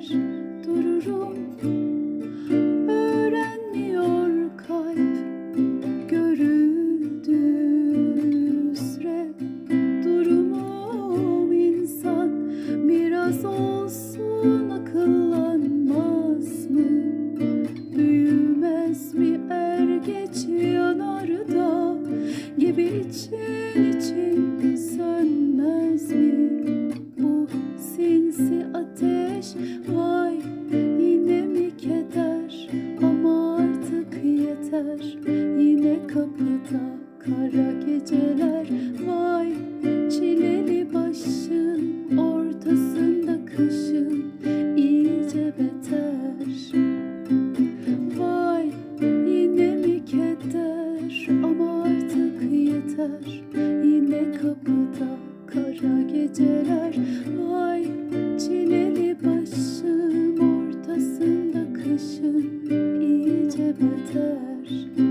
gider dururum. Öğrenmiyor kalp görüldüğü süre. Durumum insan biraz olsun akıllanmaz mı? Büyümez mi er geç yanar da Gibi için için sönmez mi? Bu sinsi ateş Vay yine mi keder? Ama artık yeter. Yine kapıda kara geceler. Vay çileli başın Ortasında kışın iyice beter. Vay yine mi keder? Ama artık yeter. Yine kapıda kışın iyice beter